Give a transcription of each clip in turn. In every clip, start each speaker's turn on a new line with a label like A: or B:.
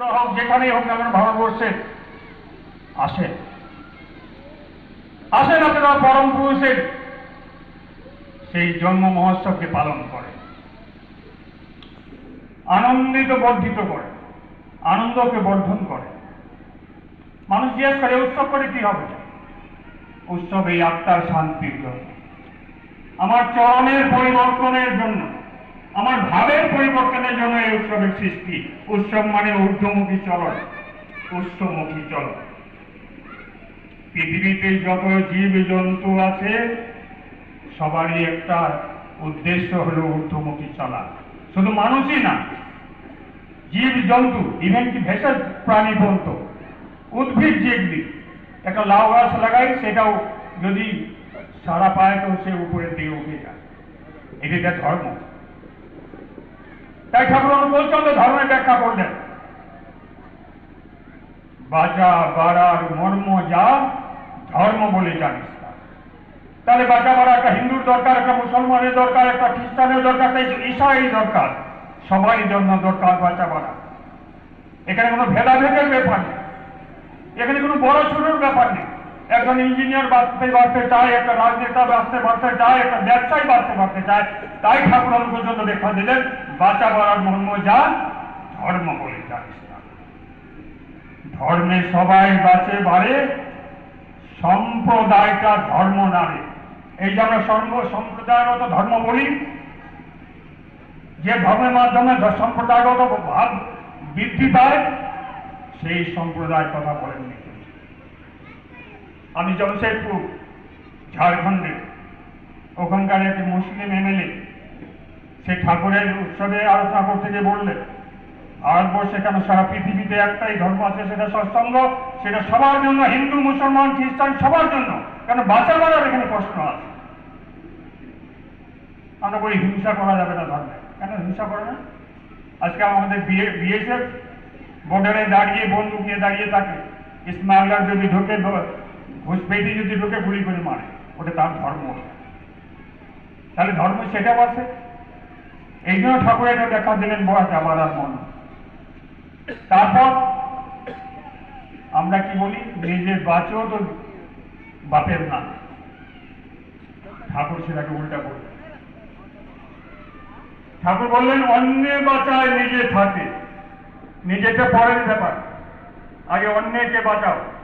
A: হোক, যেখানেই হোক না কেন ভারতবর্ষে আসেন আসেন আপনারা পরম পুরুষের, সেই জন্ম মহোৎসবকে পালন করে। আনন্দিত বর্ধিত করে, আনন্দকে বর্ধন করে। মানুষ জিজ্ঞেস করে উৎসব করে কি হবে? উৎসব এই আত্মার শান্তির জন্য। আমার চরণের পরিবর্তনের জন্য। পরিবর্তনের জন্য এই উৎসবের সৃষ্টি, উৎসব মানে ঊর্ধ্বমুখী চলন উৎসমুখী চলন। পৃথিবীতে যত জীব জন্তু আছে, সবারই একটা উদ্দেশ্য হলো ঊর্ধ্বমুখী চলা। শুধু মানুষই না জীব জন্তু ইভেন কি ভেষজ প্রাণী পর্যন্ত উদ্ভিদ যেগুলি, একটা লাউ গাছ লাগাই, সেটাও যদি সারা পায় তো সে উপরের দিকে উঠে যায়। এটি ধর্ম। তাই ঠাকুর অনুকূলচন্দ্র ধর্মের ব্যাখ্যা করলেন। বাজা বাড়ার মর্ম যা, ধর্ম বলে জানিস তাহলে বাজা বাড়া একটা হিন্দুর দরকার, একটা মুসলমানের দরকার, একটা খ্রিস্টানের দরকার একটা ঈশাই দরকার। সবাই জন্য দরকার বাঁচা বাড়া। এখানে কোনো ভেদাভেদের ব্যাপার নেই। এখানে কোনো বড় ছোটোর ব্যাপার নেই। একজন ইঞ্জিনিয়ার বাঁচতে বাড়তে চায় একটা রাজনেতা বাঁচতে বাড়তে চায় একটা ব্যবসায়ী বাঁচতে বাড়তে চায় তাই ঠাকুর পর্যন্ত দেখা দিলেন বাঁচা বাড়ার মর্ম যা ধর্ম বলে না ধর্মে সবাই বাঁচে বাড়ে, সম্প্রদায়টা ধর্ম নারে এই যে আমরা সর্ব সম্প্রদায়গত ধর্ম বলি, যে ধর্মের মাধ্যমে সম্প্রদায়গত ভাব বৃদ্ধি পায়, সেই সম্প্রদায় কথা বলেননি। আমি জমশেদপুর ঝাড়খণ্ডে। ওখানকার একটি মুসলিম এমএলএ, সে ঠাকুরের উৎসবে আলোচনা করতে গিয়ে বললেন ভারতবর্ষে কেন? সারা পৃথিবীতে একটাই ধর্ম আছে, সেটা সৎসঙ্গ, সেটা সবার জন্য, হিন্দু, মুসলমান, খ্রিস্টান, সবার জন্য। কেন বাঁচা বাড়ার এখানে প্রশ্ন আছে? আমরা বলি, হিংসা করা যাবে না ধর্মে। কেন হিংসা করে না? আজকে আমাদের বিএসএফ বর্ডারে দাঁড়িয়ে, বন্দুক নিয়ে দাঁড়িয়ে থাকে। স্মাগলার যদি ঢোকে ঘুষপেটি যদি লোকে গুলি করে মারে, ওটা তার ধর্ম। তাহলে ধর্ম সেটাও আছে। এই জন্য ঠাকুর এটা দেখা দিলেন, বড় যাবার আর মন। তারপর আমরা কি বলি? নিজে বাঁচো তো বাপের না। ঠাকুর সেটাকে উল্টা করলেন ঠাকুর বললেন, অন্যে বাঁচায় নিজে থাকে। নিজেটা পরের ব্যাপার। আগে অন্যকে বাঁচাও।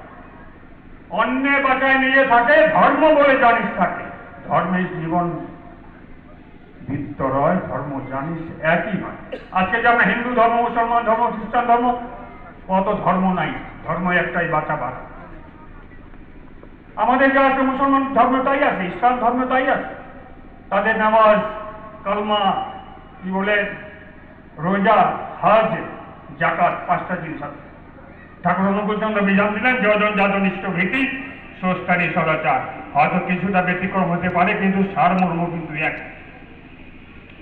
A: অন্যে বাঁচায় নিজে থাকে, ধর্ম বলে জানিস থাকে। ধর্মের জীবন ভিত্তরয় ধর্ম জানিস একই হয়। আজকে যে আমরা হিন্দু ধর্ম, মুসলমান ধর্ম, খ্রিস্টান ধর্ম কত ধর্ম নাই। ধর্ম একটাই বাঁচাবার। আমাদের যা আছে, মুসলমান ধর্ম তাই আছে, ইসলাম ধর্ম তাই আছে। তাদের নামাজ, কালমা, কি বলে, রোজা, হজ, জাকাত, পাঁচটা জিনিস আছে। ঠাকুর অনুকূলচন্দ্র বিধান দিলেন, যজন ইষ্ট ভীতি সোস্তারি সদাচার। হয়তো কিছুটা ব্যতিক্রম হতে পারে, কিন্তু সারমর্ম কিন্তু এক।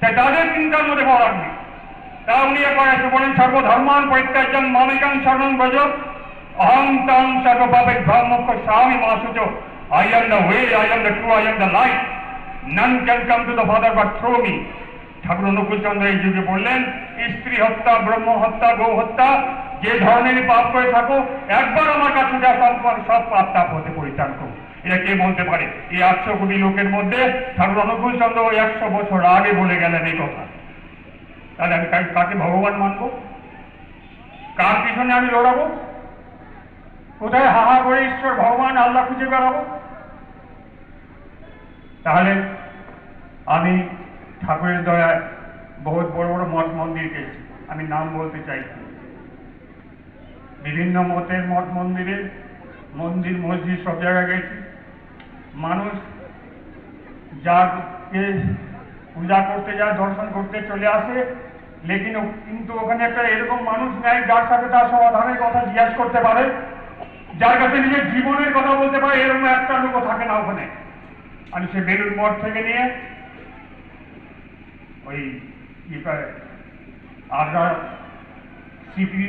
A: তাই তাদের চিন্তার মধ্যে পড়ার নেই। তা উনি একবার এসে বলেন, সর্বধর্মান পরিত্যাজন মামিকাং শরণ ব্রজ অহং তাং সর্বভাবে ধর্মক্ষ স্বামী মাসুচ, I am the way, I am the true, I am the light none can come to the father but through me. Thakur Anukulchandra এই যুগে বললেন, স্ত্রী হত্যা, ব্রহ্ম হত্যা গৌ হত্যা যে ধরনেরই পাপ করে থাকো, একবার আমার কাছে যা সব সব পাপ তাপ হতে পরিত্রাণ করো। এটা কে বলতে পারে? এই আটশো কোটি লোকের মধ্যে ঠাকুর অনুকূল চন্দ্র ওই একশো বছর আগে বলে গেলেন এই কথা। তাহলে আমি কাকে- ভগবান মানবো? কার পিছনে আমি লড়াবো? কোথায় হাহা করে ঈশ্বর ভগবান আল্লাহ খুঁজে বেড়াবো? তাহলে আমি ঠাকুরের দয়ায় বহুত বড় বড় মঠ মন্দির গেছি আমি নাম বলতে চাই না। বিভিন্ন মতের মঠ মন্দিরে, মন্দির, মসজিদ সব জায়গায় গেছি। মানুষ যাকে পূজা করতে যায়, দর্শন করতে চলে আসে, লেকিন কিন্তু ওখানে একটা এরকম মানুষ নেয় যার সাথে তার সমাধানের কথা জিজ্ঞাসা করতে পারে, যার কাছে নিজের জীবনের কথা বলতে পারে, এরকম একটা লোকও থাকে না ওখানে। আমি সে বেলুর মঠ থেকে নিয়ে ওই কি আগ্রা সিপি